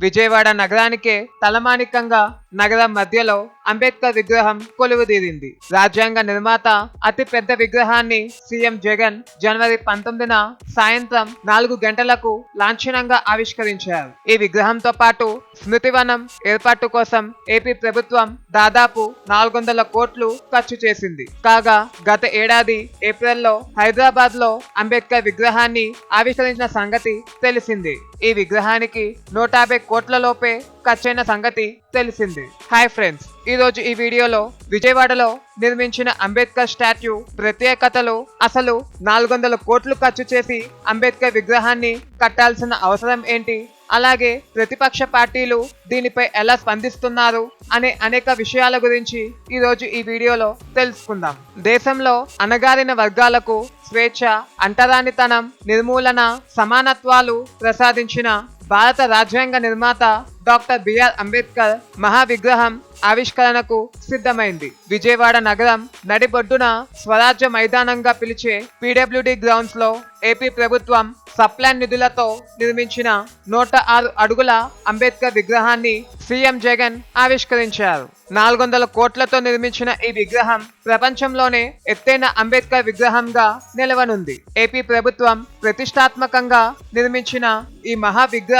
విజయవాడ నగరానికే తలమానికంగా నగరం మధ్యలో అంబేద్కర్ విగ్రహం కొలువుదీరింది. రాజ్యాంగ నిర్మాత అతి పెద్ద విగ్రహాన్ని సీఎం జగన్ జనవరి పంతొమ్మిదిన సాయంత్రం నాలుగు గంటలకు లాంఛనంగా ఆవిష్కరించారు. ఈ విగ్రహంతో పాటు స్మృతివనం ఏర్పాటు కోసం ఏపీ ప్రభుత్వం దాదాపు నాలుగు వందల కోట్లు ఖర్చు చేసింది. కాగా గత ఏడాది ఏప్రిల్లో హైదరాబాద్లో అంబేద్కర్ విగ్రహాన్ని ఆవిష్కరించిన సంగతి తెలిసింది. ఈ విగ్రహానికి నూట యాభై కోట్ల లోపే ఖర్చైన సంగతి తెలిసింది. హాయ్ ఫ్రెండ్స్ ఈ రోజు ఈ వీడియోలో విజయవాడలో నిర్మించిన అంబేద్కర్ స్టాట్యూ ప్రత్యేకతలు అసలు నాలుగు వందల కోట్లు ఖర్చు చేసి అంబేద్కర్ విగ్రహాన్ని కట్టాల్సిన అవసరం ఏంటి? అలాగే ప్రతిపక్ష పార్టీలు దీనిపై ఎలా స్పందిస్తున్నారు అనే అనేక విషయాల గురించి ఈ రోజు ఈ వీడియోలో తెలుసుకుందాం. దేశంలో అణగారిన వర్గాలకు స్వేచ్ఛ అంటరానితనం నిర్మూలన సమానత్వాలు ప్రసాదించిన భారత రాజ్యాంగ నిర్మాత డాక్టర్ బిఆర్ అంబేద్కర్ మహావిగ్రహం ఆవిష్కరణకు సిద్ధమైంది. విజయవాడ నగరం నడిబొడ్డున స్వరాజ్య మైదానంగా పిలిచే పీడబ్ల్యూడి గ్రౌండ్స్లో ఏపీ ప్రభుత్వం సప్లాన్ నిధులతో నిర్మించిన నూట ఆరు అడుగుల అంబేద్కర్ విగ్రహాన్ని సీఎం జగన్ ఆవిష్కరించారు. నాలుగు వందల కోట్లతో నిర్మించిన ఈ విగ్రహం ప్రపంచంలోనే ఎత్తైన అంబేద్కర్ విగ్రహంగా నిలవనుంది. ఏపీ ప్రభుత్వం ప్రతిష్టాత్మకంగా నిర్మించిన ఈ మహా విగ్రహం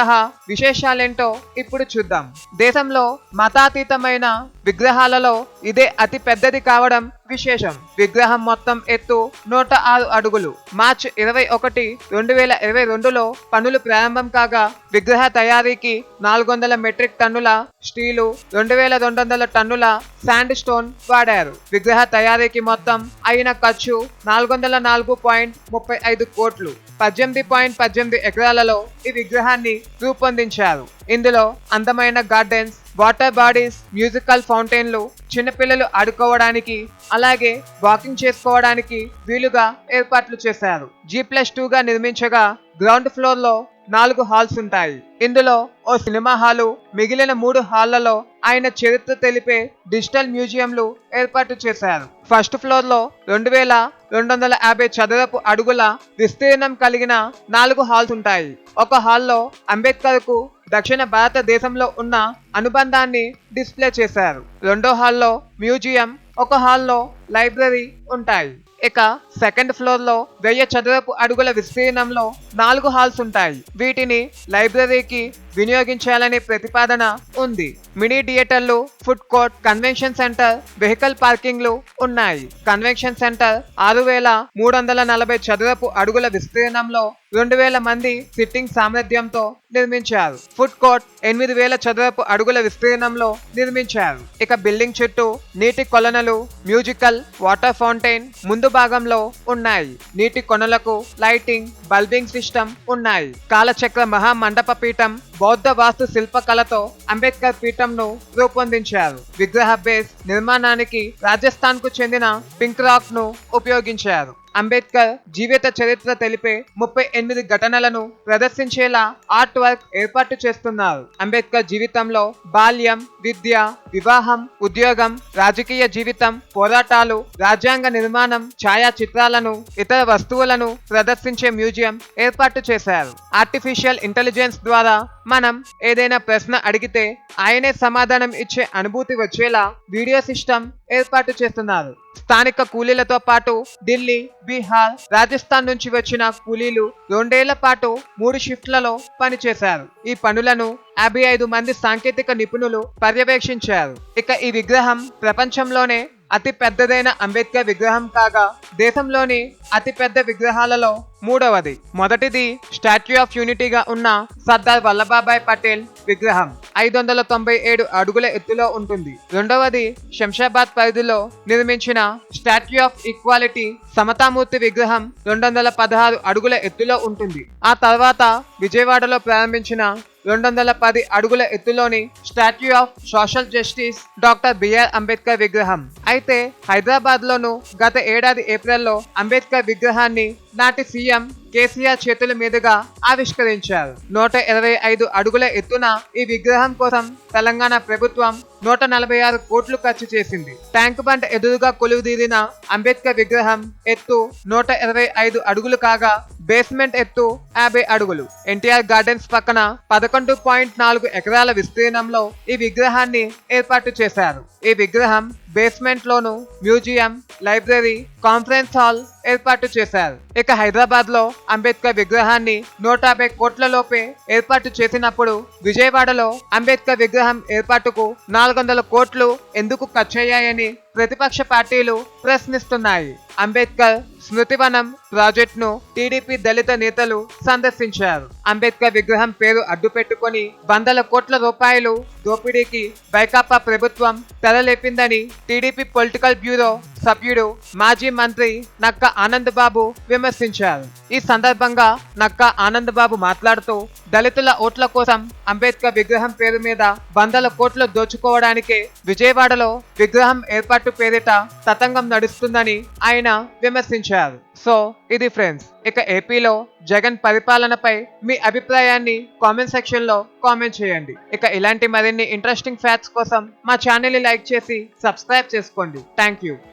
విశేషాలేంటో ఇప్పుడు చూద్దాం. దేశంలో మతాతీతమైన విగ్రహాలలో ఇదే అతి పెద్దది కావడం విశేషం. విగ్రహం మొత్తం ఎత్తు నూట ఆరు అడుగులు. మార్చ్ ఇరవై ఒకటి రెండు వేల ఇరవై రెండులో పనులు ప్రారంభం కాగా విగ్రహ తయారీకి నాలుగు వందల మెట్రిక్ టన్నుల స్టీలు రెండు వేల రెండు వందల టన్నుల శాండ్ స్టోన్ వాడారు. విగ్రహ తయారీకి మొత్తం అయిన ఖర్చు నాలుగు వందల నాలుగు పాయింట్ ముప్పై ఐదు కోట్లు. పద్దెనిమిది పాయింట్ పద్దెనిమిది ఎకరాలలో ఈ విగ్రహాన్ని రూపొందించారు. ఇందులో అందమైన గార్డెన్స్ వాటర్ బాడీస్ మ్యూజికల్ ఫౌంటైన్లు చిన్నపిల్లలు ఆడుకోవడానికి అలాగే వాకింగ్ చేసుకోవడానికి వీలుగా ఏర్పాట్లు చేశారు. జీ ప్లస్ టూగా నిర్మించగా గ్రౌండ్ ఫ్లోర్లో నాలుగు హాల్స్ ఉంటాయి. ఇందులో ఓ సినిమా హాలు మిగిలిన మూడు హాళ్ళలో ఆయన చరిత్ర తెలిపే డిజిటల్ మ్యూజియంలు ఏర్పాటు చేశారు. ఫస్ట్ ఫ్లోర్లో రెండు వేల రెండు వందల యాభై చదరపు అడుగుల విస్తీర్ణం కలిగిన నాలుగు హాల్స్ ఉంటాయి. ఒక హాల్లో అంబేద్కర్కు దక్షిణ భారతదేశంలో ఉన్న అనుబంధాన్ని డిస్ప్లే చేశారు. రెండో హాల్లో మ్యూజియం ఒక హాల్లో లైబ్రరీ ఉంటాయి. ఇక సెకండ్ ఫ్లోర్లో వెయ్యి చదరపు అడుగుల విస్తీర్ణంలో నాలుగు హాల్స్ ఉంటాయి. వీటిని లైబ్రరీకి వినియోగించాలనే ప్రతిపాదన ఉంది. మినీ థియేటర్లు food court convention centre vehicle పార్కింగ్లు ఉన్నాయి. కన్వెన్షన్ సెంటర్ ఆరు వేల మూడు వందల నలభై చదరపు అడుగుల విస్తీర్ణంలో రెండు వేల మంది సిట్టింగ్ సామర్థ్యంతో నిర్మించారు. ఫుడ్ కోర్ట్ ఎనిమిది వేల చదరపు అడుగుల విస్తీర్ణంలో నిర్మించారు. ఇక బిల్డింగ్ చుట్టూ నీటి కొలనలు మ్యూజికల్ వాటర్ ఫౌంటైన్ ముందు భాగంలో ఉన్నాయి. నీటి కొనలకు లైటింగ్ బల్బింగ్ సిస్టమ్ ఉన్నాయి కాలచక్ర మహా మండప పీఠం బౌద్ధ వాస్తు శిల్పకళతో అంబేద్కర్ పీఠంను రూపొందించారు. విగ్రహ బేస్ నిర్మాణానికి రాజస్థాన్కు చెందిన పింక్ రాక్ను ఉపయోగించారు. అంబేద్కర్ జీవిత చరిత్ర తెలిపే ముప్పై ఎనిమిది ఘటనలను ప్రదర్శించేలా ఆర్ట్ వర్క్ ఏర్పాటు చేస్తున్నారు. అంబేద్కర్ జీవితంలో బాల్యం విద్య వివాహం ఉద్యోగం రాజకీయ జీవితం పోరాటాలు రాజ్యాంగ నిర్మాణం ఛాయా చిత్రాలను ఇతర వస్తువులను ప్రదర్శించే మ్యూజియం ఏర్పాటు చేశారు. ఆర్టిఫిషియల్ ఇంటెలిజెన్స్ ద్వారా మనం ఏదైనా ప్రశ్న అడిగితే ఆయనే సమాధానం ఇచ్చే అనుభూతి వచ్చేలా వీడియో సిస్టమ్ ఏర్పాటు చేస్తున్నారు. స్థానిక కూలీలతో పాటు ఢిల్లీ బీహార్ రాజస్థాన్ నుంచి వచ్చిన కూలీలు రెండేళ్ళ పాటు మూడు షిఫ్ట్లలో పనిచేశారు. ఈ పనులను యాభై ఐదు మంది సాంకేతిక నిపుణులు పర్యవేక్షించారు. ఇక ఈ విగ్రహం ప్రపంచంలోనే అతి పెద్దదైన అంబేద్కర్ విగ్రహం కాగా దేశంలోని అతి పెద్ద విగ్రహాలలో మూడవది. మొదటిది స్టాచ్యూ ఆఫ్ యూనిటీగా ఉన్న సర్దార్ వల్లభాబాయ్ పటేల్ విగ్రహం. ఐదు వందల తొంభై ఏడు అడుగుల ఎత్తులో ఉంటుంది. రెండవది శంషాబాద్ పరిధిలో నిర్మించిన స్టాచ్యూ ఆఫ్ ఈక్వాలిటీ సమతామూర్తి విగ్రహం రెండు వందల పదహారు అడుగుల ఎత్తులో ఉంటుంది. ఆ తర్వాత విజయవాడలో ప్రారంభించిన రెండు వందల పది అడుగుల ఎత్తులోని statue of social justice doctor B R Ambedkar విగ్రహం. అయితే హైదరాబాద్ లోను గత ఏడాది ఏప్రిల్లో అంబేద్కర్ విగ్రహాన్ని నాటి సీఎం కేసీఆర్ చేతుల మీదుగా ఆవిష్కరించారు. నూట ఇరవై ఐదు అడుగుల ఎత్తున ఈ విగ్రహం కోసం తెలంగాణ ప్రభుత్వం నూట నలభై ఆరు కోట్లు ఖర్చు చేసింది. ట్యాంక్ బండ్ ఎదురుగా కొలువుదీరిన అంబేద్కర్ విగ్రహం ఎత్తు నూట ఇరవై ఐదు అడుగులు కాగా బేస్మెంట్ ఎత్తు యాభై అడుగులు. ఎన్టీఆర్ గార్డెన్స్ పక్కన పదకొండు పాయింట్ నాలుగు ఎకరాల విస్తీర్ణంలో ఈ విగ్రహాన్ని ఏర్పాటు చేశారు. ఈ విగ్రహం బేస్మెంట్ లోను మ్యూజియం లైబ్రరీ కాన్ఫరెన్స్ హాల్ ఏర్పాటు చేశారు. ఇక హైదరాబాద్లో అంబేద్కర్ విగ్రహాన్ని నూట యాభై కోట్ల లోపే ఏర్పాటు చేసినప్పుడు విజయవాడలో అంబేద్కర్ విగ్రహం ఏర్పాటుకు నాలుగు వందల కోట్లు ఎందుకు ఖర్చయ్యాయని ప్రతిపక్ష పార్టీలు ప్రశ్నిస్తున్నాయి. అంబేద్కర్ స్మృతివనం ప్రాజెక్టును టీడీపీ దళిత నేతలు సందర్శించారు. అంబేద్కర్ విగ్రహం పేరు అడ్డుపెట్టుకొని వందల కోట్ల రూపాయలు దోపిడీకి వైకాపా ప్రభుత్వం తెరలేపిందని టీడీపీ పొలిటికల్ బ్యూరో సభ్యుడు మాజీ మంత్రి నక్క ఆనంద్ బాబు విమర్శించారు. ఈ సందర్భంగా నక్క ఆనంద్ బాబు మాట్లాడుతూ దళితుల ఓట్ల కోసం అంబేద్కర్ విగ్రహం పేరు మీద వందల కోట్లు దోచుకోవడానికే విజయవాడలో విగ్రహం ఏర్పాటు పేరిట తతంగం నడుస్తుందని ఆయన విమర్శించారు. సో ఇది ఫ్రెండ్స్ ఇక ఏపీలో జగన్ పరిపాలనపై మీ అభిప్రాయాన్ని కామెంట్ సెక్షన్లో కామెంట్ చేయండి. ఇక ఇలాంటి మరిన్ని ఇంట్రెస్టింగ్ ఫ్యాక్ట్స్ కోసం మా ఛానల్ని లైక్ చేసి సబ్స్క్రైబ్ చేసుకోండి. Thank you.